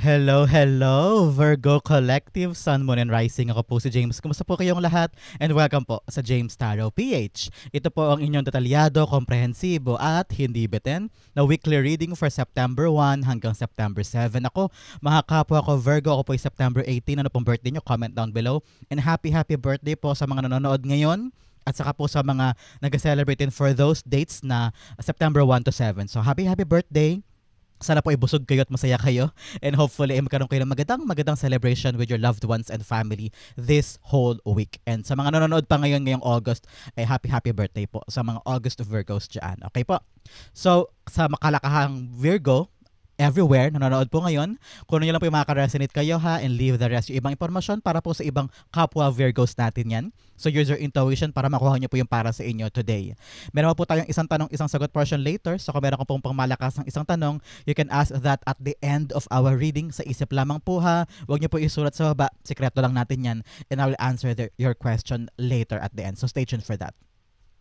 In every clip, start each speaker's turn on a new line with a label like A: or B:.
A: Hello, hello, Virgo Collective, Sun, Moon, and Rising. Ako po si James. Kumusta po kayong lahat? And welcome po sa James Tarot PH. Ito po ang inyong detalyado, komprehensibo at hindi bitin na weekly reading for September 1 hanggang September 7. Ako, mga kapwa ko Virgo, ako po ay September 18. Ano pong birthday nyo? Comment down below. And happy, happy birthday po sa mga nanonood ngayon at saka po sa mga nag-celebrate for those dates na September 1 to 7. So happy, happy birthday! Sana po ay busog kayo at masaya kayo and hopefully ay magkaroon kayo ng magandang magandang celebration with your loved ones and family this whole week. And sa mga nanonood pa ngayon ngayong August, ay happy happy birthday po sa mga August Virgos dyan. Okay po? So, sa makalakahang Virgo, everywhere, nanonood po ngayon. Kung nyo lang po yung makaka-resonate kayo ha and leave the rest yung ibang impormasyon para po sa ibang kapwa Virgos natin yan. So use your intuition para makuha nyo po yung para sa inyo today. Meron po tayong isang tanong, isang sagot portion later. So kung meron ko pong pangmalakas ng isang tanong, you can ask that at the end of our reading. Sa isip lamang po ha. Huwag nyo po isulat sa baba. Sikreto lang natin yan. And I will answer the, your question later at the end. So stay tuned for that.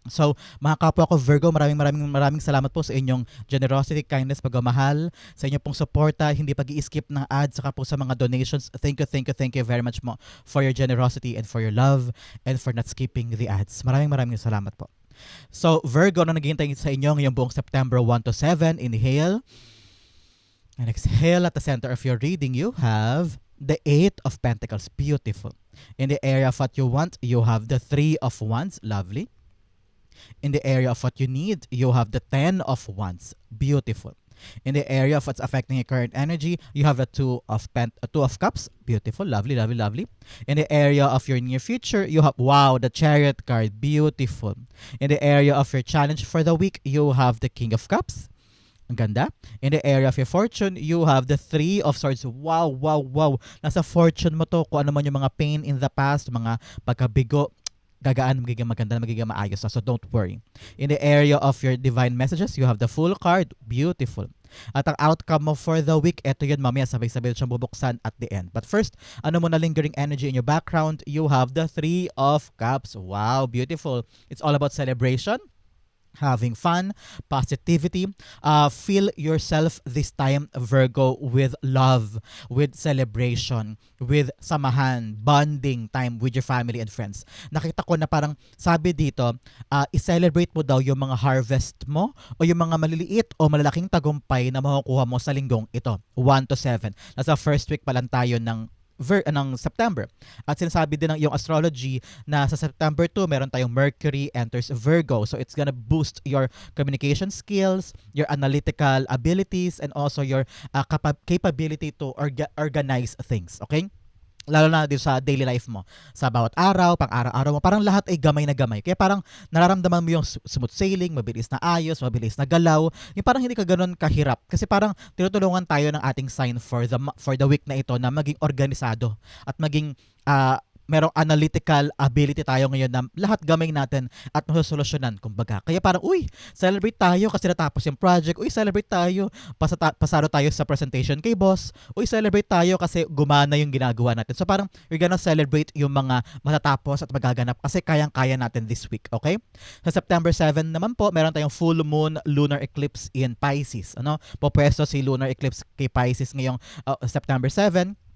A: So, mga kapwa ko Virgo, maraming maraming maraming salamat po sa inyong generosity, kindness, pagmamahal, sa inyong pong suporta, hindi pag skip ng ads, saka po sa mga donations. Thank you, thank you, thank you very much mo for your generosity and for your love and for not skipping the ads. Maraming maraming salamat po. So, Virgo, ano naghihintay sa inyo ngayong buong September 1 to 7? Inhale. And exhale at the center of your reading, you have the Eight of Pentacles. Beautiful. In the area of what you want, you have the Three of Wands. Lovely. In the area of what you need, you have the Ten of Wands. Beautiful. In the area of what's affecting your current energy, you have a two of pent, a two of cups. Beautiful, lovely, lovely, lovely. In the area of your near future, you have wow, the chariot card. Beautiful. In the area of your challenge for the week, you have the king of cups. Ganda. In the area of your fortune, you have the three of swords. Wow, wow, wow. Nasa fortune mo to. Kung ano man yung mga pain in the past, mga pagkabigo, gagaan, magiging maganda, magiging maayos. So don't worry. In the area of your divine messages, you have the full card. Beautiful. At ang outcome mo for the week, eto yun mamaya sabay-sabay siyang bubuksan at the end. But first, ano mo na lingering energy in your background? You have the Three of Cups. Wow, beautiful. It's all about celebration having fun, positivity. Uh, feel yourself this time, Virgo, with love, with celebration, with samahan, bonding time with your family and friends. Nakita ko na parang sabi dito, uh, i-celebrate mo daw yung mga harvest mo o yung mga maliliit o malalaking tagumpay na makukuha mo sa linggong ito, 1 to 7. Nasa first week pa lang tayo ng ver, uh, ng September. At sinasabi din ng yung astrology na sa September 2, meron tayong Mercury enters Virgo. So it's gonna boost your communication skills, your analytical abilities, and also your uh, capa- capability to orga- organize things. Okay? Lalo na dito sa daily life mo, sa bawat araw, pang araw-araw mo, parang lahat ay gamay na gamay. Kaya parang nararamdaman mo yung smooth sailing, mabilis na ayos, mabilis na galaw. Yung parang hindi ka ganun kahirap. Kasi parang tinutulungan tayo ng ating sign for the for the week na ito na maging organisado at maging uh, merong analytical ability tayo ngayon na lahat gamay natin at masosolusyonan, kumbaga. Kaya parang, uy, celebrate tayo kasi natapos yung project. Uy, celebrate tayo, pasata- pasaro tayo sa presentation kay boss. Uy, celebrate tayo kasi gumana yung ginagawa natin. So parang, we're gonna celebrate yung mga matatapos at magaganap kasi kayang-kaya natin this week, okay? Sa September 7 naman po, meron tayong full moon lunar eclipse in Pisces. Ano? Popwesto si lunar eclipse kay Pisces ngayong uh, September 7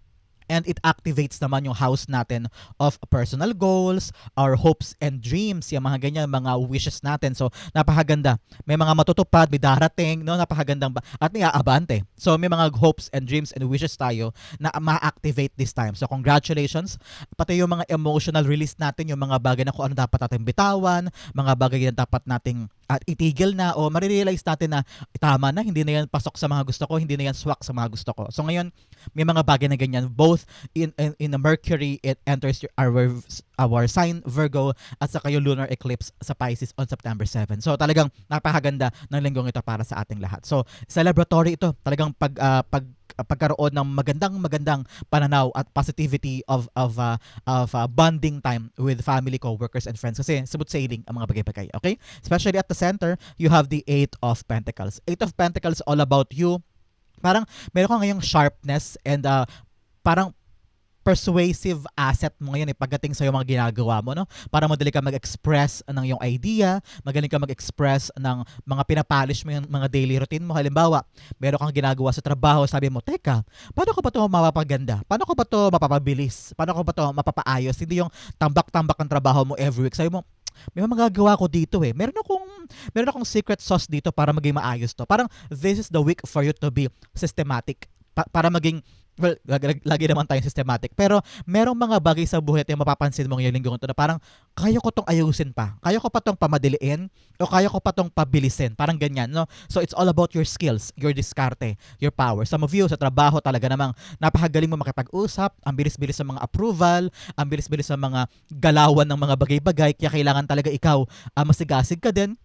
A: and it activates naman yung house natin of personal goals, our hopes and dreams, yung mga ganyan, mga wishes natin. So, napakaganda. May mga matutupad, may darating, no? Napakagandang, at may aabante. So, may mga hopes and dreams and wishes tayo na ma-activate this time. So, congratulations. Pati yung mga emotional release natin, yung mga bagay na kung ano dapat natin bitawan, mga bagay na dapat nating at itigil na o marirealize natin na tama na, hindi na yan pasok sa mga gusto ko, hindi na yan swak sa mga gusto ko. So ngayon, may mga bagay na ganyan, both in in, in the Mercury, it enters your, our, our sign Virgo at saka yung lunar eclipse sa Pisces on September 7. So talagang napakaganda ng linggong ito para sa ating lahat. So celebratory ito, talagang pag uh, pag pagkaroon ng magandang magandang pananaw at positivity of of uh, of uh, bonding time with family, co-workers and friends kasi smooth sailing ang mga bagay-bagay. Okay? Especially at the center, you have the Eight of Pentacles. Eight of Pentacles all about you. Parang meron ka ngayong sharpness and uh, parang persuasive asset mo ngayon eh, pagdating sa mga ginagawa mo, no? Para madali ka mag-express ng yung idea, magaling ka mag-express ng mga pinapolish mo yung mga daily routine mo. Halimbawa, meron kang ginagawa sa trabaho, sabi mo, teka, paano ko ba ito mapapaganda? Paano ko ba ito mapapabilis? Paano ko ba ito mapapaayos? Hindi yung tambak-tambak ang trabaho mo every week. Sabi mo, may magagawa ko dito eh. Meron akong meron akong secret sauce dito para maging maayos to. Parang this is the week for you to be systematic pa- para maging well, lagi, naman tayong systematic. Pero merong mga bagay sa buhay na mapapansin mo ngayong linggo ito na parang kaya ko tong ayusin pa. Kaya ko pa tong pamadiliin o kaya ko pa tong pabilisin. Parang ganyan, no? So it's all about your skills, your diskarte, your power. Some of you sa trabaho talaga namang napakagaling mo makipag-usap, ang bilis-bilis sa mga approval, ang bilis-bilis sa mga galawan ng mga bagay-bagay, kaya kailangan talaga ikaw uh, masigasig ka din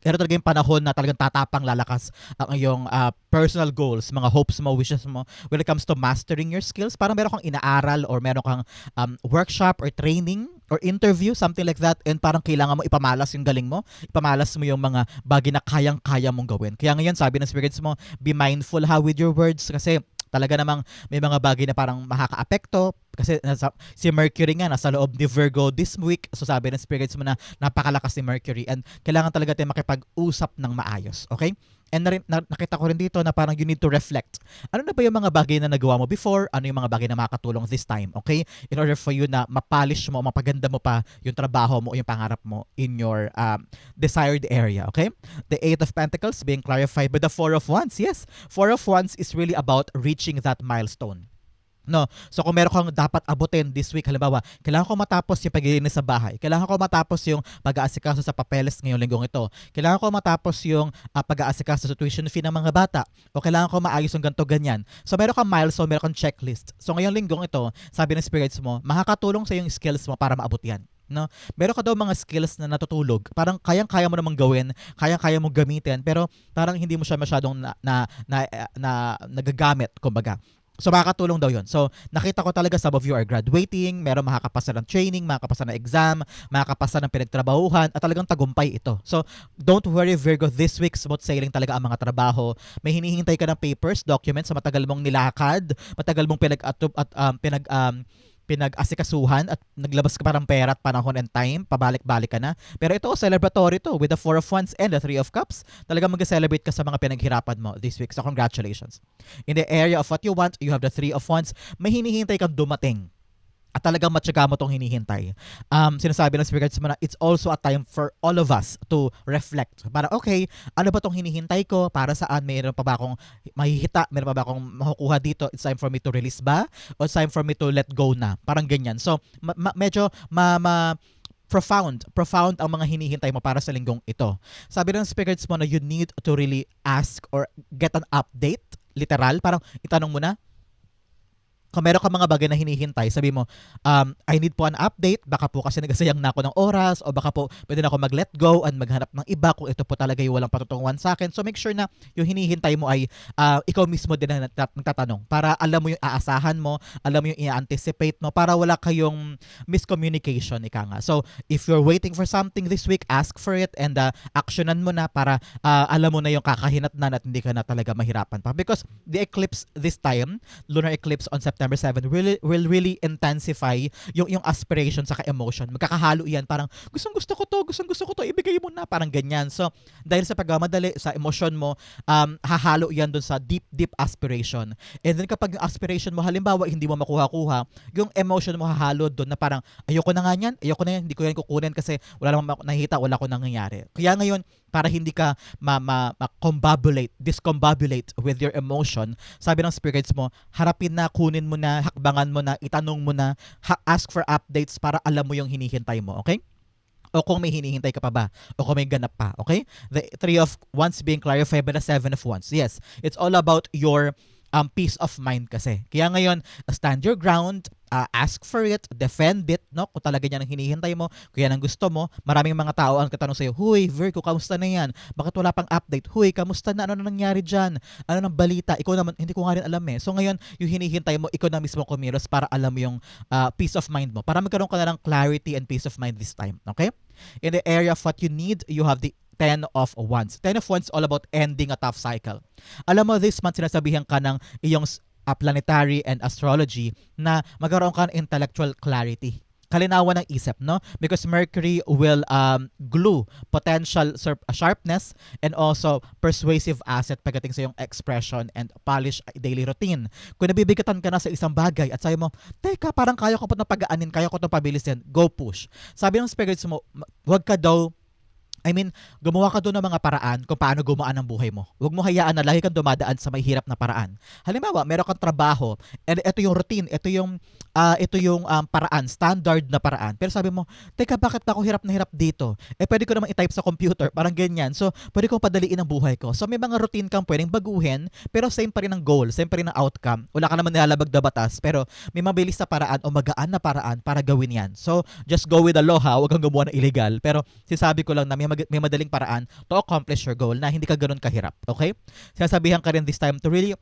A: pero talaga yung panahon na talagang tatapang lalakas ang iyong uh, personal goals, mga hopes mo, wishes mo when it comes to mastering your skills. Parang meron kang inaaral or meron kang um, workshop or training or interview, something like that, and parang kailangan mo ipamalas yung galing mo, ipamalas mo yung mga bagay na kayang-kaya mong gawin. Kaya ngayon, sabi ng spirits mo, be mindful how with your words kasi talaga namang may mga bagay na parang makakaapekto kasi nasa, si Mercury nga nasa loob ni Virgo this week. So sabi ng spirits mo na napakalakas ni Mercury and kailangan talaga tayo makipag-usap ng maayos. Okay? And na, na, nakita ko rin dito na parang you need to reflect. Ano na ba yung mga bagay na nagawa mo before? Ano yung mga bagay na makakatulong this time? Okay? In order for you na mapolish mo, mapaganda mo pa yung trabaho mo o yung pangarap mo in your um, desired area. Okay? The Eight of Pentacles being clarified by the Four of Wands. Yes, Four of Wands is really about reaching that milestone. No. So kung meron kang dapat abutin this week, halimbawa, kailangan ko matapos yung paglilinis sa bahay. Kailangan ko matapos yung pag-aasikaso sa papeles ngayong linggong ito. Kailangan ko matapos yung uh, pag-aasikaso sa tuition fee ng mga bata. O kailangan ko maayos yung ganto ganyan. So meron kang milestone, meron kang checklist. So ngayong linggong ito, sabi ng spirits mo, makakatulong sa yung skills mo para maabot yan no? Meron ka daw mga skills na natutulog. Parang kayang-kaya mo namang gawin, kayang-kaya mo gamitin, pero parang hindi mo siya masyadong na na na, na, na nagagamit kumbaga. So makakatulong daw 'yon. So nakita ko talaga some of you are graduating, meron makakapasa ng training, makakapasa ng exam, makakapasa ng pinagtrabahuhan at talagang tagumpay ito. So don't worry Virgo, this week smooth sailing talaga ang mga trabaho. May hinihintay ka ng papers, documents sa matagal mong nilakad, matagal mong pinag at um, pinag um, pinag-asikasuhan at naglabas ka parang pera at panahon and time, pabalik-balik ka na. Pero ito, celebratory to with the Four of Wands and the Three of Cups. Talagang mag-celebrate ka sa mga pinaghirapan mo this week. So congratulations. In the area of what you want, you have the Three of Wands. May hinihintay kang dumating at talagang matyaga mo tong hinihintay. Um, sinasabi ng spirits mo na it's also a time for all of us to reflect. Para okay, ano ba tong hinihintay ko? Para saan? Mayroon pa ba akong mahihita? Mayroon pa ba akong makukuha dito? It's time for me to release ba? O it's time for me to let go na? Parang ganyan. So, ma- ma- medyo ma, ma profound, profound ang mga hinihintay mo para sa linggong ito. Sabi ng spirits mo na you need to really ask or get an update, literal, parang itanong mo na, kung meron ka mga bagay na hinihintay, sabi mo, um, I need po an update, baka po kasi nagasayang na ako ng oras, o baka po pwede na ako mag-let go and maghanap ng iba kung ito po talaga yung walang patutunguhan sa akin. So make sure na yung hinihintay mo ay uh, ikaw mismo din na nagtatanong para alam mo yung aasahan mo, alam mo yung i-anticipate mo, para wala kayong miscommunication, ika nga. So if you're waiting for something this week, ask for it and uh, actionan mo na para uh, alam mo na yung kakahinat na at hindi ka na talaga mahirapan pa. Because the eclipse this time, lunar eclipse on September number 7 will, will really intensify yung, yung aspiration sa emotion Magkakahalo yan. Parang, gustong gusto ko to, gustong gusto ko to, ibigay mo na. Parang ganyan. So, dahil sa pagmamadali, sa emotion mo, um, hahalo yan dun sa deep, deep aspiration. And then kapag yung aspiration mo, halimbawa, hindi mo makuha-kuha, yung emotion mo hahalo doon na parang, ayoko na nga yan, ayoko na yan, hindi ko yan kukunin kasi wala namang nakita, wala ko nangyayari. Kaya ngayon, para hindi ka ma, ma, ma-combobulate, discombobulate with your emotion, sabi ng spirits mo, harapin na, kunin mo na, hakbangan mo na, itanong mo na, ha- ask for updates para alam mo yung hinihintay mo, okay? o kung may hinihintay ka pa ba o kung may ganap pa okay the three of wands being clarified by the seven of wands yes it's all about your um, peace of mind kasi. Kaya ngayon, stand your ground, uh, ask for it, defend it, no? Kung talaga yan ang hinihintay mo, kung yan ang gusto mo, maraming mga tao ang katanong sa'yo, Huy, Virgo, kamusta na yan? Bakit wala pang update? Huy, kamusta na? Ano na nangyari dyan? Ano nang balita? Ikaw naman, hindi ko nga rin alam eh. So ngayon, yung hinihintay mo, ikaw na mismo kumilos para alam mo yung uh, peace of mind mo. Para magkaroon ka na ng clarity and peace of mind this time. Okay? In the area of what you need, you have the 10 of Wands. 10 of Wands all about ending a tough cycle. Alam mo, this month sinasabihan ka ng iyong uh, planetary and astrology na magkaroon ka ng intellectual clarity kalinawan ng isip, no? Because Mercury will um, glue potential sharpness and also persuasive asset pagdating sa yung expression and polish daily routine. Kung nabibigatan ka na sa isang bagay at sabi mo, teka, parang kaya ko pa na pagaanin, kaya ko itong pabilisin, go push. Sabi ng spirits mo, wag ka daw I mean, gumawa ka doon ng mga paraan kung paano gumaan ang buhay mo. Huwag mo hayaan na lagi kang dumadaan sa may hirap na paraan. Halimbawa, meron kang trabaho, and ito yung routine, ito yung uh, ito yung um, paraan, standard na paraan. Pero sabi mo, teka, bakit ako hirap na hirap dito? Eh, pwede ko naman i-type sa computer, parang ganyan. So, pwede kong padaliin ang buhay ko. So, may mga routine kang pwedeng baguhin, pero same pa rin ang goal, same pa rin ang outcome. Wala ka naman nilalabag na batas, pero may mabilis na paraan o magaan na paraan para gawin yan. So, just go with the law ha, huwag kang gumawa ng illegal. Pero, sinasabi ko lang na may mag- may madaling paraan to accomplish your goal na hindi ka ganoon kahirap. Okay? Sinasabihan ka rin this time to really,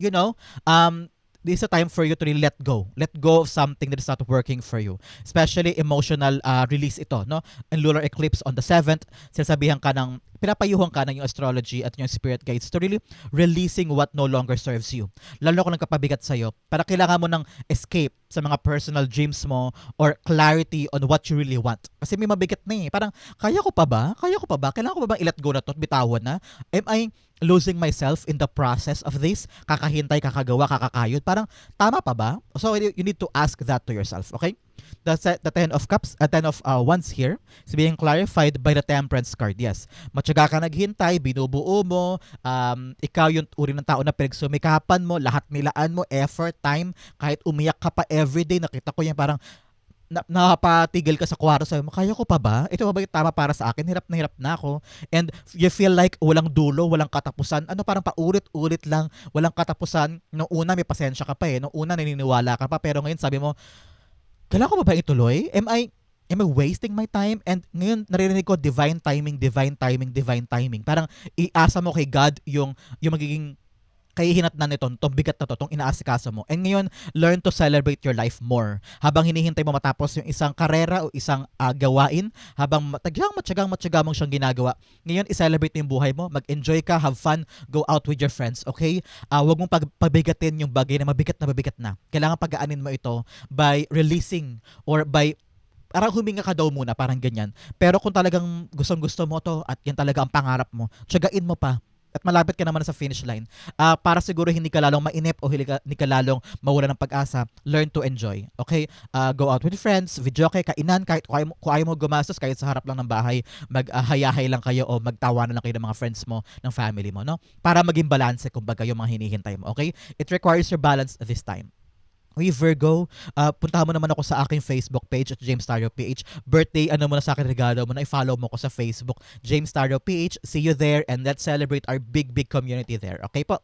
A: you know, um, this is a time for you to really let go. Let go of something that is not working for you. Especially emotional uh, release ito, no? And lunar eclipse on the 7th, sinasabihan ka ng pinapayuhan ka ng yung astrology at yung spirit guides to really releasing what no longer serves you. Lalo kung nagpapabigat sa'yo, para kailangan mo ng escape sa mga personal dreams mo or clarity on what you really want. Kasi may mabigat na eh. Parang, kaya ko pa ba? Kaya ko pa ba? Kailangan ko pa bang i-let go na to at bitawan na? Am I losing myself in the process of this? Kakahintay, kakagawa, kakakayod? Parang, tama pa ba? So, you need to ask that to yourself, okay? the, the Ten of Cups, uh, Ten of uh, Wands here is being clarified by the Temperance card. Yes, matyaga ka naghintay, binubuo mo, um, ikaw yung uri ng tao na pinagsumikapan mo, lahat nilaan mo, effort, time, kahit umiyak ka pa everyday, nakita ko yan parang na, napatigil ka sa kwarto sa mo, kaya ko pa ba? Ito ba tama para sa akin? Hirap na hirap na ako. And you feel like walang dulo, walang katapusan. Ano parang paulit-ulit lang, walang katapusan. Noong una may pasensya ka pa eh. Noong una naniniwala ka pa. Pero ngayon sabi mo, kailangan ko ba ba ituloy? Am I am I wasting my time? And ngayon naririnig ko divine timing, divine timing, divine timing. Parang iasa mo kay God yung yung magiging kahihinat na nito, itong bigat na to, itong inaasikaso mo. And ngayon, learn to celebrate your life more. Habang hinihintay mo matapos yung isang karera o isang uh, gawain, habang matyagang matyagang matyaga mong siyang ginagawa, ngayon, i-celebrate yung buhay mo, mag-enjoy ka, have fun, go out with your friends, okay? Uh, huwag mong pag- pabigatin yung bagay na mabigat na mabigat na. Kailangan pagaanin mo ito by releasing or by parang huminga ka daw muna, parang ganyan. Pero kung talagang gustong gusto mo to at yan talaga ang pangarap mo, tsagain mo pa at malapit ka naman sa finish line, uh, para siguro hindi ka lalong mainip o hindi ka, lalong mawala ng pag-asa, learn to enjoy. Okay? Uh, go out with friends, video kay kainan, kahit kung ayaw mo gumastos, kahit sa harap lang ng bahay, maghayahay uh, lang kayo o magtawanan lang kayo ng mga friends mo, ng family mo, no? Para maging balance, kumbaga, yung mga hinihintay mo. Okay? It requires your balance this time. Uy, Virgo, uh, puntahan mo naman ako sa aking Facebook page at James Tario PH. Birthday, ano mo na sa akin regalo mo na i-follow mo ko sa Facebook, James Tario PH. See you there and let's celebrate our big, big community there. Okay po?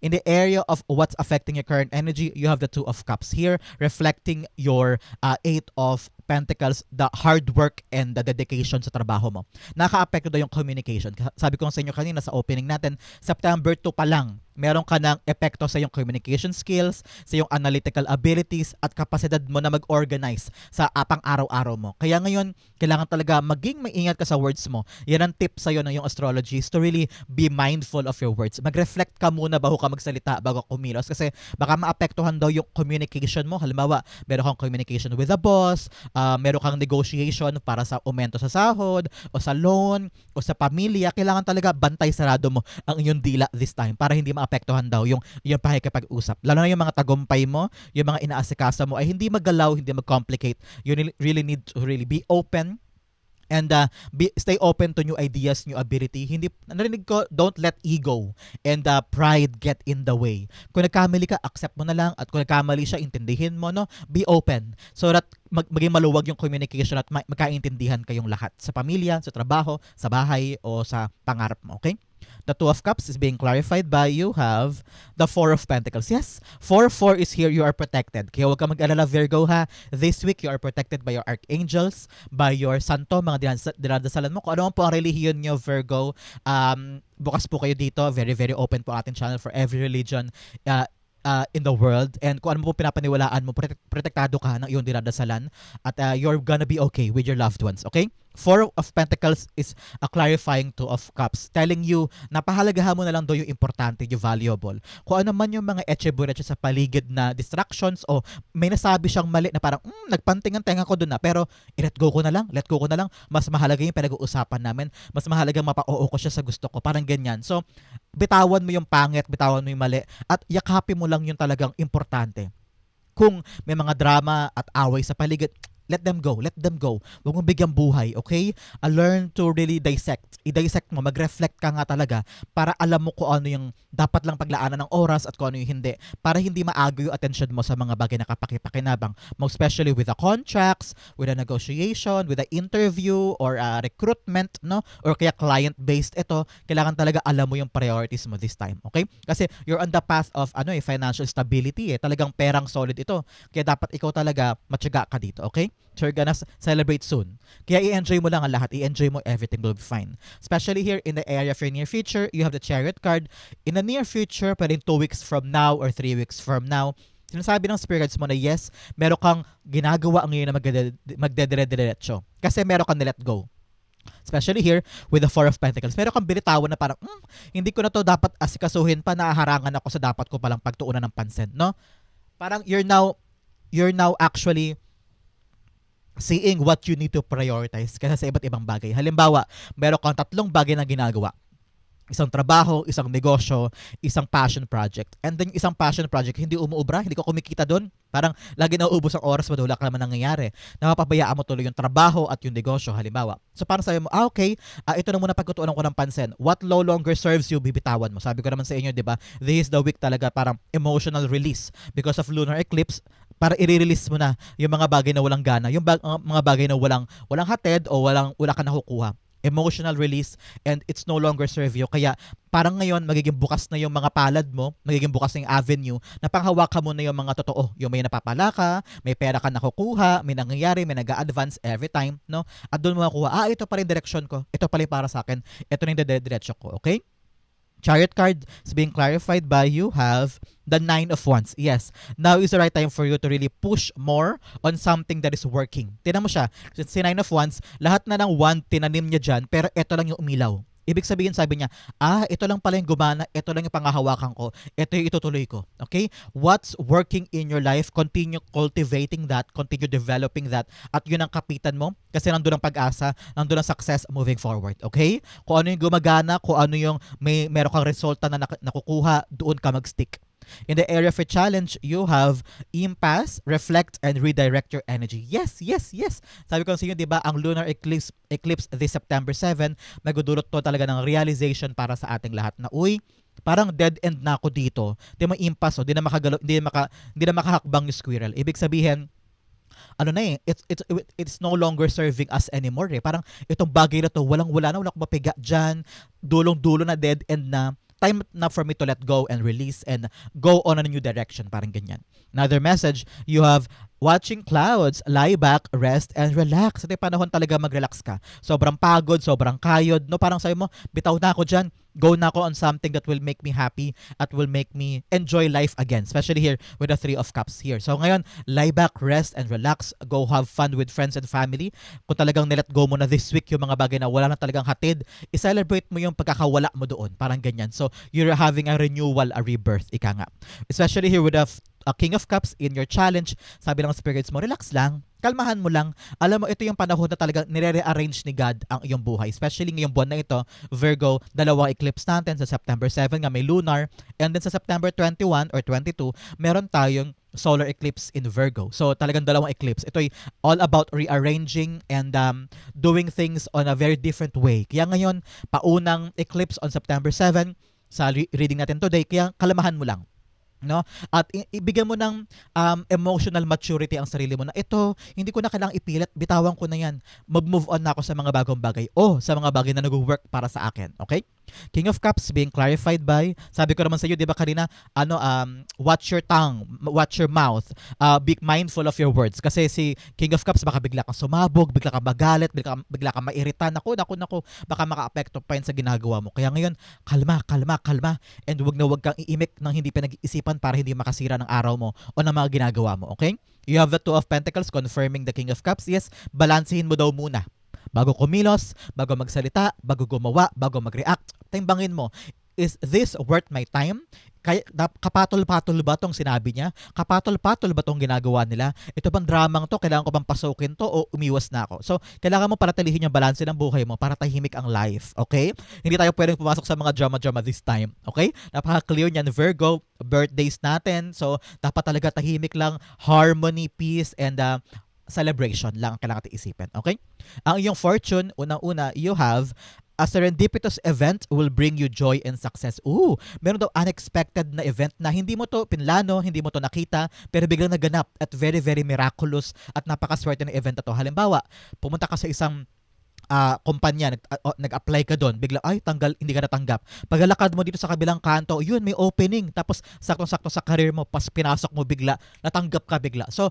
A: In the area of what's affecting your current energy, you have the Two of Cups here, reflecting your uh, Eight of Pentacles, the hard work and the dedication sa trabaho mo. Naka-apekto daw yung communication. Sabi ko sa inyo kanina sa opening natin, September 2 pa lang, meron ka ng epekto sa iyong communication skills, sa iyong analytical abilities, at kapasidad mo na mag-organize sa apang araw-araw mo. Kaya ngayon, kailangan talaga maging maingat ka sa words mo. Yan ang tip sa'yo ng yung astrology is to really be mindful of your words. Mag-reflect ka muna bago ka magsalita, bago kumilos. Kasi baka maapektuhan daw yung communication mo. Halimbawa, meron kang communication with a boss, uh, meron kang negotiation para sa aumento sa sahod, o sa loan, o sa pamilya. Kailangan talaga bantay sarado mo ang iyong dila this time para hindi ma maapektuhan daw yung, yung pakikipag-usap. Lalo na yung mga tagumpay mo, yung mga inaasikasa mo ay hindi magalaw, hindi mag-complicate. You really need to really be open and uh, be, stay open to new ideas, new ability. Hindi narinig ko, don't let ego and uh, pride get in the way. Kung nagkamali ka, accept mo na lang at kung nagkamali siya, intindihin mo, no? Be open so that mag maging maluwag yung communication at magkaintindihan kayong lahat sa pamilya, sa trabaho, sa bahay o sa pangarap mo, okay? The Two of Cups is being clarified by you have the Four of Pentacles. Yes, 4-4 is here. You are protected. Kaya huwag ka mag-alala, Virgo ha. This week, you are protected by your archangels, by your santo, mga dinadasalan mo. Kung ano po ang relihiyon nyo, Virgo, um, bukas po kayo dito. Very, very open po ating channel for every religion. Uh, uh, in the world and kung ano mo pinapaniwalaan mo, protek- protektado ka ng iyong dinadasalan at uh, you're gonna be okay with your loved ones, okay? Four of Pentacles is a clarifying Two of Cups, telling you na mo na lang daw yung importante, yung valuable. Kung ano man yung mga etche sa paligid na distractions o may nasabi siyang mali na parang, mm, nagpanting tenga ko doon na, pero i-let go ko na lang, let go ko na lang, mas mahalaga yung pinag-uusapan namin, mas mahalaga mapa-oo ko siya sa gusto ko, parang ganyan. So, bitawan mo yung pangit, bitawan mo yung mali, at yakapin mo lang yung talagang importante. Kung may mga drama at away sa paligid, let them go. Let them go. Huwag mong bigyan buhay, okay? Uh, learn to really dissect. I-dissect mo, mag-reflect ka nga talaga para alam mo kung ano yung dapat lang paglaanan ng oras at kung ano yung hindi. Para hindi maago yung attention mo sa mga bagay na kapakipakinabang. Most especially with the contracts, with a negotiation, with the interview, or a recruitment, no? Or kaya client-based ito, kailangan talaga alam mo yung priorities mo this time, okay? Kasi you're on the path of ano eh, financial stability eh. Talagang perang solid ito. Kaya dapat ikaw talaga matyaga ka dito, okay? You're gonna celebrate soon. Kaya i-enjoy mo lang ang lahat. I-enjoy mo, everything will be fine. Especially here in the area of your near future, you have the chariot card. In the near future, pwedeng 2 weeks from now or 3 weeks from now, sinasabi ng spirits mo na yes, meron kang ginagawa ngayon na magdedire-diretso. Kasi meron kang nilet go. Especially here with the Four of Pentacles. Meron kang binitawan na parang, mm, hindi ko na to dapat asikasuhin pa, naaharangan ako sa dapat ko palang pagtuunan ng pansin, no? Parang you're now, you're now actually seeing what you need to prioritize kasi sa iba't ibang bagay. Halimbawa, meron kang tatlong bagay na ginagawa. Isang trabaho, isang negosyo, isang passion project. And then isang passion project, hindi umuubra, hindi ko kumikita doon. Parang lagi na uubos ang oras mo, wala ka naman nangyayari. Napapabayaan mo tuloy yung trabaho at yung negosyo, halimbawa. So parang sabi mo, ah okay, uh, ito na muna pagkutuunan ko ng pansin. What no longer serves you, bibitawan mo. Sabi ko naman sa inyo, di ba, this is the week talaga parang emotional release. Because of lunar eclipse, para i-release mo na yung mga bagay na walang gana, yung bag, mga bagay na walang walang hatid o walang wala ka nakukuha. Emotional release and it's no longer serve you. Kaya parang ngayon magiging bukas na yung mga palad mo, magiging bukas na yung avenue na panghawakan mo na yung mga totoo. Yung may napapala ka, may pera ka nakukuha, may nangyayari, may nag-advance every time, no? At doon mo makuha, ah, ito pa rin direction ko. Ito pala para sa akin. Ito na yung diretso ko, okay? Chariot card is being clarified by you have the nine of wands. Yes, now is the right time for you to really push more on something that is working. Tinan mo siya, si nine of wands, lahat na ng wand tinanim niya dyan, pero ito lang yung umilaw. Ibig sabihin, sabi niya, ah, ito lang pala yung gumana, ito lang yung pangahawakan ko, ito yung itutuloy ko. Okay? What's working in your life, continue cultivating that, continue developing that, at yun ang kapitan mo, kasi nandun ang pag-asa, nandun ang success moving forward. Okay? Kung ano yung gumagana, kung ano yung may meron kang resulta na nakukuha, doon ka mag-stick. In the area for challenge, you have impasse, reflect, and redirect your energy. Yes, yes, yes. Sabi ko sa inyo, di ba, ang lunar eclipse, eclipse this September 7, magdudulot to talaga ng realization para sa ating lahat na, uy, parang dead end na ako dito. Di mo impasse, oh, di na makagalo, di na, maka, di na makahakbang yung squirrel. Ibig sabihin, ano na eh, it's, it's, it's no longer serving us anymore eh. Parang itong bagay na to, walang wala na, wala akong mapiga dyan, dulong-dulo na dead end na time na for me to let go and release and go on a new direction. Parang ganyan. Another message, you have watching clouds, lie back, rest, and relax. Ito panahon talaga mag-relax ka. Sobrang pagod, sobrang kayod. No, parang sabi mo, bitaw na ako dyan. Go na ako on something that will make me happy at will make me enjoy life again. Especially here with the Three of Cups here. So ngayon, lie back, rest, and relax. Go have fun with friends and family. Kung talagang nilet go mo na this week yung mga bagay na wala na talagang hatid, i-celebrate mo yung pagkakawala mo doon. Parang ganyan. So you're having a renewal, a rebirth, ika nga. Especially here with the a King of Cups in your challenge. Sabi ng spirits mo, relax lang. Kalmahan mo lang. Alam mo, ito yung panahon na talaga nire-rearrange ni God ang iyong buhay. Especially ngayong buwan na ito, Virgo, dalawang eclipse natin sa September 7 nga may lunar. And then sa September 21 or 22, meron tayong solar eclipse in Virgo. So talagang dalawang eclipse. Ito ay all about rearranging and um, doing things on a very different way. Kaya ngayon, paunang eclipse on September 7 sa reading natin today, kaya kalamahan mo lang no? At ibigyan mo ng um, emotional maturity ang sarili mo na ito, hindi ko na kailangang ipilit, bitawan ko na yan. Mag-move on na ako sa mga bagong bagay o sa mga bagay na nag-work para sa akin. Okay? King of Cups being clarified by, sabi ko naman sa iyo, di ba kanina, ano, um, watch your tongue, watch your mouth, uh, be mindful of your words. Kasi si King of Cups, baka bigla kang sumabog, bigla kang magalit, bigla, bigla kang mairita, naku, naku, naku, baka maka-apekto pa yun sa ginagawa mo. Kaya ngayon, kalma, kalma, kalma, and wag na wag kang iimik ng hindi pinag-iisipan para hindi makasira ng araw mo o ng mga ginagawa mo, okay? You have the Two of Pentacles confirming the King of Cups. Yes, balansehin mo daw muna Bago kumilos, bago magsalita, bago gumawa, bago mag-react, timbangin mo, is this worth my time? Kaya, kapatol-patol ba tong sinabi niya? Kapatol-patol ba tong ginagawa nila? Ito bang dramang to? Kailangan ko bang pasukin to o umiwas na ako? So, kailangan mo paratilihin yung balanse ng buhay mo para tahimik ang life. Okay? Hindi tayo pwedeng pumasok sa mga drama-drama this time. Okay? Napaka-clear niyan. Virgo, birthdays natin. So, dapat talaga tahimik lang. Harmony, peace, and uh, celebration lang ang kailangan natin isipin. Okay? Ang iyong fortune, unang-una, you have a serendipitous event will bring you joy and success. Ooh, meron daw unexpected na event na hindi mo to pinlano, hindi mo to nakita, pero biglang naganap at very, very miraculous at napakaswerte na event na to. Halimbawa, pumunta ka sa isang ah, kumpanya, nag, oh, nag-apply ka doon, bigla, ay, tanggal, hindi ka natanggap. Paglalakad mo dito sa kabilang kanto, yun, may opening. Tapos, sakto-sakto sa career mo, pas pinasok mo bigla, natanggap ka bigla. So,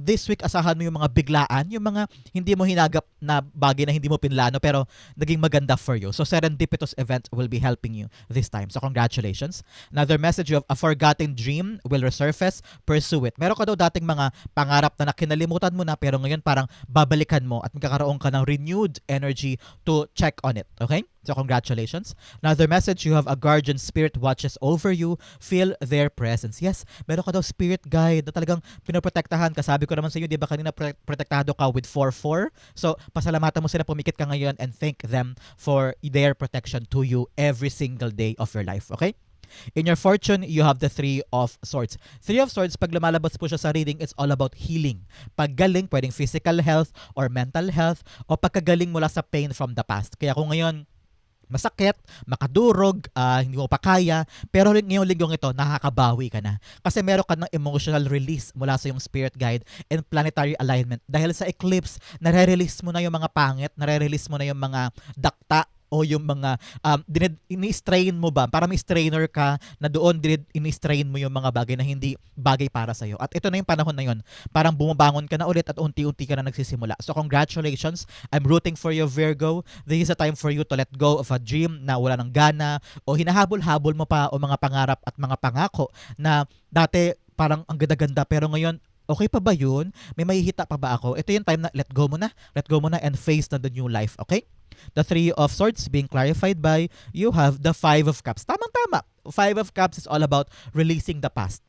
A: this week asahan mo yung mga biglaan, yung mga hindi mo hinagap na bagay na hindi mo pinlano pero naging maganda for you. So serendipitous event will be helping you this time. So congratulations. Another message have a forgotten dream will resurface, pursue it. Meron ka daw dating mga pangarap na nakinalimutan mo na pero ngayon parang babalikan mo at magkakaroon ka ng renewed energy to check on it. Okay? So congratulations. Another message, you have a guardian spirit watches over you. Feel their presence. Yes, meron ka daw spirit guide na talagang pinoprotektahan ka. Sabi ko naman sa iyo, di ba kanina protektado ka with 4-4? So pasalamatan mo sila pumikit ka ngayon and thank them for their protection to you every single day of your life. Okay? In your fortune, you have the Three of Swords. Three of Swords, pag lumalabas po siya sa reading, it's all about healing. Paggaling, pwedeng physical health or mental health o pagkagaling mula sa pain from the past. Kaya kung ngayon, masakit, makadurog, ah, hindi mo pa kaya, pero ngayong linggong ito, nakakabawi ka na. Kasi meron ka ng emotional release mula sa yung spirit guide and planetary alignment. Dahil sa eclipse, nare-release mo na yung mga pangit, nare-release mo na yung mga dakta o yung mga um, ini-strain mo ba? Para may strainer ka na doon ini-strain mo yung mga bagay na hindi bagay para sa'yo. At ito na yung panahon na yun. Parang bumabangon ka na ulit at unti-unti ka na nagsisimula. So congratulations. I'm rooting for you, Virgo. This is a time for you to let go of a dream na wala ng gana o hinahabol-habol mo pa o mga pangarap at mga pangako na dati parang ang ganda-ganda pero ngayon okay pa ba yun? May mahihita pa ba ako? Ito yung time na let go mo na. Let go mo na and face na the new life. Okay? The Three of Swords being clarified by you have the Five of Cups. Tamang-tama. Five of Cups is all about releasing the past.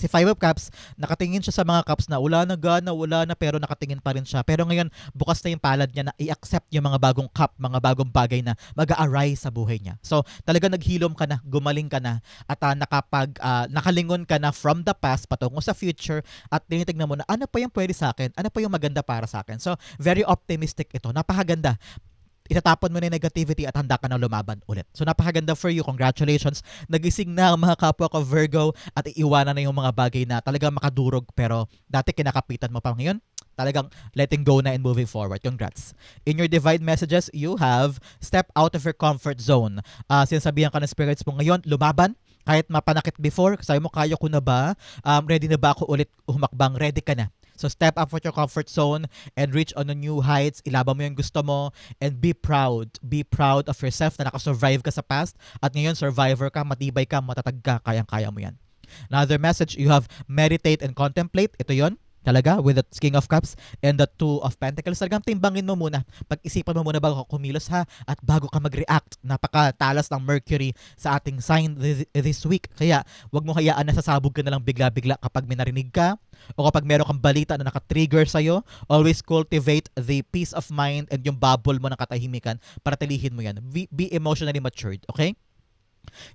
A: Si Five of Cups, nakatingin siya sa mga cups na wala na gana, wala na, pero nakatingin pa rin siya. Pero ngayon, bukas na yung palad niya na i-accept yung mga bagong cup, mga bagong bagay na mag arise sa buhay niya. So, talaga naghilom ka na, gumaling ka na, at ah, nakapag, ah, nakalingon ka na from the past patungo sa future, at tinitignan mo na ano pa yung pwede sa akin, ano pa yung maganda para sa akin. So, very optimistic ito. Napakaganda itatapon mo na yung negativity at handa ka na lumaban ulit. So napakaganda for you. Congratulations. Nagising na ang mga kapwa ko Virgo at iiwanan na yung mga bagay na talagang makadurog pero dati kinakapitan mo pa ngayon. Talagang letting go na and moving forward. Congrats. In your divine messages, you have step out of your comfort zone. Uh, sinasabihan ka ng spirits mo ngayon, lumaban, kahit mapanakit before, sabi mo, kaya ko na ba? Um, ready na ba ako ulit humakbang? Ready ka na. So step up from your comfort zone and reach on a new heights. Ilaban mo yung gusto mo and be proud. Be proud of yourself na nakasurvive ka sa past at ngayon survivor ka, matibay ka, matatag ka, kayang-kaya mo yan. Another message, you have meditate and contemplate. Ito yon talaga with the King of Cups and the Two of Pentacles. Talagang timbangin mo muna. Pag-isipan mo muna bago ka kumilos ha at bago ka mag-react. Napakatalas ng Mercury sa ating sign this, week. Kaya wag mo hayaan na sasabog ka na lang bigla-bigla kapag may narinig ka o kapag meron kang balita na naka-trigger sa'yo. Always cultivate the peace of mind and yung bubble mo ng katahimikan para talihin mo yan. Be, be emotionally matured. Okay?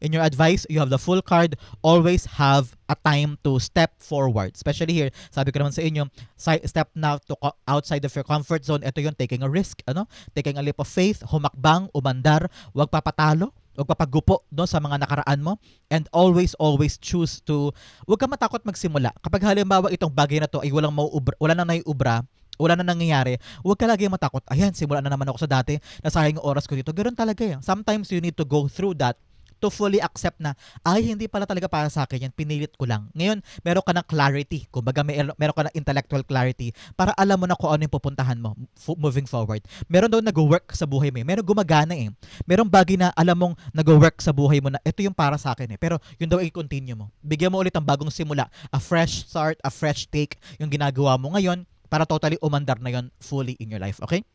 A: In your advice, you have the full card. Always have a time to step forward. Especially here, sabi ko naman sa inyo, step now to co- outside of your comfort zone. Ito yung taking a risk, ano? Taking a leap of faith, humakbang, umandar, huwag papatalo, huwag papagupo no, sa mga nakaraan mo. And always, always choose to, huwag ka matakot magsimula. Kapag halimbawa itong bagay na to ay walang mauubra, wala na naiubra, wala na nangyayari, huwag ka lagi matakot. Ayan, simula na naman ako sa dati, nasayang yung oras ko dito. Ganoon talaga yan. Sometimes you need to go through that to fully accept na, ay, hindi pala talaga para sa akin yan, pinilit ko lang. Ngayon, meron ka ng clarity, kumbaga may, meron ka ng intellectual clarity, para alam mo na kung ano yung pupuntahan mo moving forward. Meron daw nag-work sa buhay mo, eh. meron gumagana eh. Meron bagay na alam mong nag-work sa buhay mo na ito yung para sa akin eh. Pero yun daw i-continue mo. Bigyan mo ulit ang bagong simula, a fresh start, a fresh take, yung ginagawa mo ngayon, para totally umandar na yon fully in your life, okay?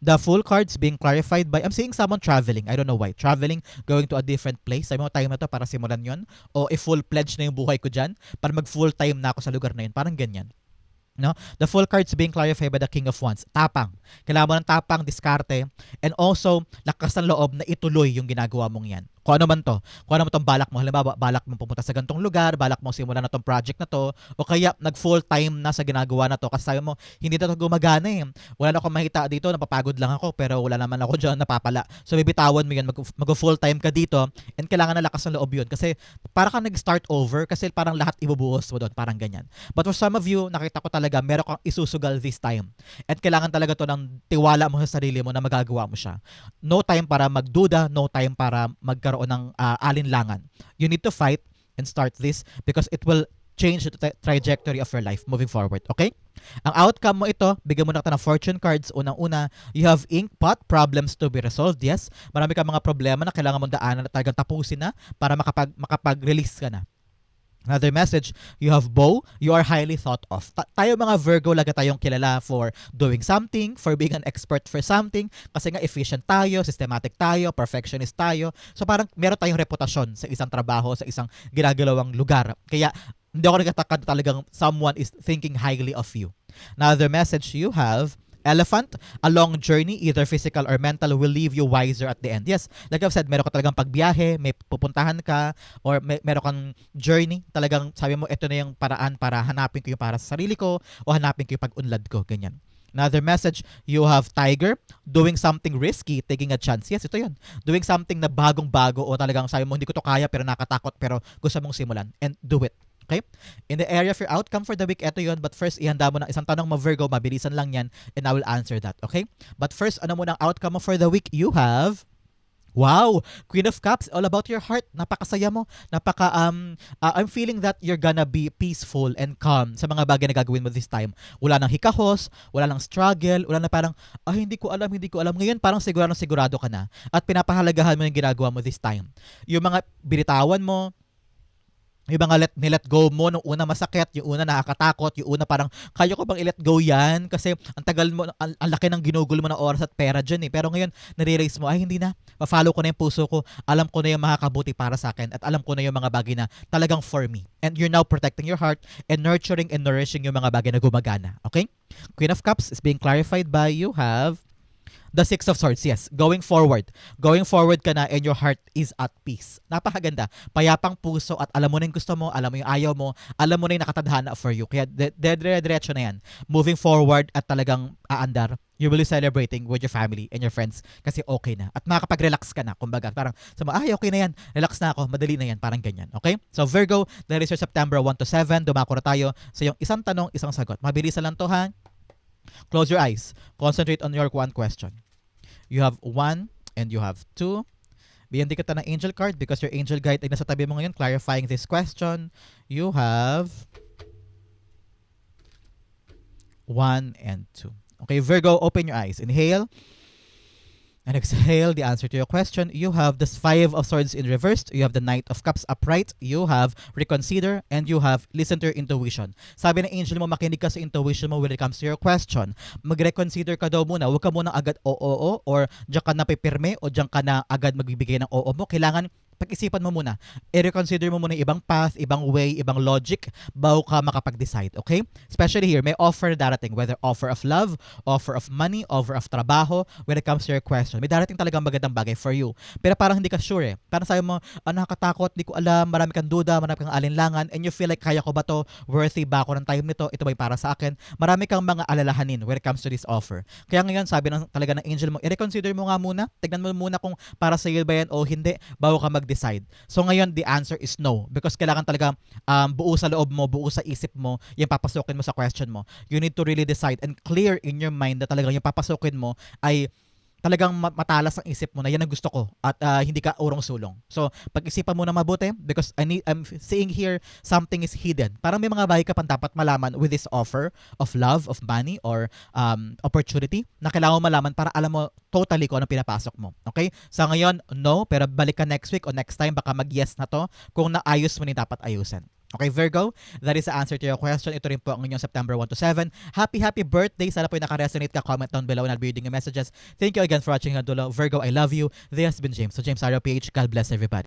A: The full cards being clarified by, I'm seeing someone traveling. I don't know why. Traveling, going to a different place. Sabi mo, time na to para simulan yon O i-full pledge na yung buhay ko dyan para mag-full time na ako sa lugar na yun. Parang ganyan. No? The full cards being clarified by the King of Wands. Tapang. Kailangan mo ng tapang, diskarte, and also lakas ng loob na ituloy yung ginagawa mong yan. Kung ano man to. Kung ano man tong balak mo. Halimbawa, balak mo pumunta sa gantong lugar, balak mo simulan na tong project na to, o kaya nag-full time na sa ginagawa na to. Kasi sabi mo, hindi na to gumagana eh. Wala na akong makita dito, napapagod lang ako, pero wala naman ako dyan, napapala. So, bibitawan mo yan, mag- mag-full time ka dito, and kailangan na lakas ng loob yun. Kasi, para kang nag-start over, kasi parang lahat ibubuhos mo doon, parang ganyan. But for some of you, nakita ko talaga, meron kang isusugal this time. At kailangan talaga to ng tiwala mo sa sarili mo na magagawa mo siya. No time para magduda, no time para magkaroon ng ah, alinlangan. You need to fight and start this because it will change the tra- trajectory of your life moving forward. Okay? Ang outcome mo ito, bigyan mo na kita ng fortune cards. Unang-una, you have ink pot, problems to be resolved. Yes, marami kang mga problema na kailangan mong daanan at talagang tapusin na para makapag, makapag-release ka na. Another message, you have bow, you are highly thought of. Ta- tayo mga Virgo, laga tayong kilala for doing something, for being an expert for something, kasi nga efficient tayo, systematic tayo, perfectionist tayo. So parang meron tayong reputasyon sa isang trabaho, sa isang ginagalawang lugar. Kaya hindi ako nagtataka na talagang someone is thinking highly of you. Another message you have, elephant, a long journey, either physical or mental, will leave you wiser at the end. Yes, like I've said, meron ka talagang pagbiyahe, may pupuntahan ka, or may, meron kang journey, talagang sabi mo, ito na yung paraan para hanapin ko yung para sa sarili ko, o hanapin ko yung pag-unlad ko, ganyan. Another message, you have tiger, doing something risky, taking a chance. Yes, ito yun. Doing something na bagong-bago o talagang sabi mo, hindi ko to kaya pero nakatakot pero gusto mong simulan. And do it. Okay? In the area of your outcome for the week, ito yun. But first, ihanda mo na isang tanong mo, Virgo. Mabilisan lang yan. And I will answer that. Okay? But first, ano mo ang outcome mo for the week? You have... Wow! Queen of Cups, all about your heart. Napakasaya mo. Napaka, um, uh, I'm feeling that you're gonna be peaceful and calm sa mga bagay na gagawin mo this time. Wala nang hikahos, wala nang struggle, wala na parang, ah, hindi ko alam, hindi ko alam. Ngayon, parang sigurado sigurado ka na. At pinapahalagahan mo yung ginagawa mo this time. Yung mga binitawan mo, yung mga let, nilet go mo nung una masakit, yung una nakakatakot, yung una parang kaya ko bang i-let go yan kasi ang tagal mo, ang, ang laki ng ginugol mo ng oras at pera dyan eh. Pero ngayon, nare-raise mo, ay hindi na, ma-follow ko na yung puso ko, alam ko na yung makakabuti para sa akin at alam ko na yung mga bagay na talagang for me. And you're now protecting your heart and nurturing and nourishing yung mga bagay na gumagana. Okay? Queen of Cups is being clarified by you have The Six of Swords, yes. Going forward. Going forward ka na and your heart is at peace. Napakaganda. Payapang puso at alam mo na yung gusto mo, alam mo yung ayaw mo, alam mo na yung nakatadhana for you. Kaya dire-diretso na yan. Moving forward at talagang aandar, you will be celebrating with your family and your friends kasi okay na. At makakapag-relax ka na. Kumbaga, parang, sama, ay, okay na yan. Relax na ako. Madali na yan. Parang ganyan. Okay? So, Virgo, that is your September 1 to 7. Dumako na tayo sa yung isang tanong, isang sagot. Mabilis lang to, ha? Close your eyes. Concentrate on your one question. You have one and you have two. Bigyan din kita ng angel card because your angel guide ay nasa tabi mo ngayon clarifying this question. You have one and two. Okay, Virgo, open your eyes. Inhale. And exhale the answer to your question. You have the Five of Swords in reversed. You have the Knight of Cups upright. You have reconsider. And you have listen to your intuition. Sabi ng angel mo, makinig ka sa intuition mo when it comes to your question. Mag-reconsider ka daw muna. Huwag ka muna agad oo, oo, or diyan ka na pipirme o diyan ka na agad magbibigay ng oo mo. Kailangan pag-isipan mo muna. I-reconsider mo muna yung ibang path, ibang way, ibang logic bago ka makapag-decide, okay? Especially here, may offer darating, whether offer of love, offer of money, offer of trabaho, when it comes to your question. May darating talagang magandang bagay for you. Pero parang hindi ka sure eh. Parang sabi mo, ah, nakakatakot, di ko alam, marami kang duda, marami kang alinlangan, and you feel like, kaya ko ba to? Worthy ba ako ng time nito? Ito ba'y para sa akin? Marami kang mga alalahanin when it comes to this offer. Kaya ngayon, sabi ng, talaga ng angel mo, i-reconsider mo nga muna, tignan mo muna kung para sa iyo ba yan o hindi, bago ka mag-decide. So ngayon, the answer is no. Because kailangan talaga um, buo sa loob mo, buo sa isip mo, yung papasukin mo sa question mo. You need to really decide and clear in your mind na talaga yung papasukin mo ay talagang ma- matalas ang isip mo na yan ang gusto ko at ah, hindi ka urong sulong. So, pag-isipan mo na mabuti because I need, I'm seeing here something is hidden. Parang may mga bagay ka pang dapat malaman with this offer of love, of money, or um, opportunity na kailangan mo malaman para alam mo totally kung ano pinapasok mo. Okay? Sa ngayon, no, pero balik ka next week o next time baka mag-yes na to kung naayos mo ni dapat ayusin. Okay, Virgo, that is the answer to your question. Ito rin po ang inyong September 1 to 7. Happy, happy birthday. Sana po yung naka-resonate ka. Comment down below and I'll be reading your messages. Thank you again for watching. Virgo, I love you. This has been James. So, James PH. God bless everybody.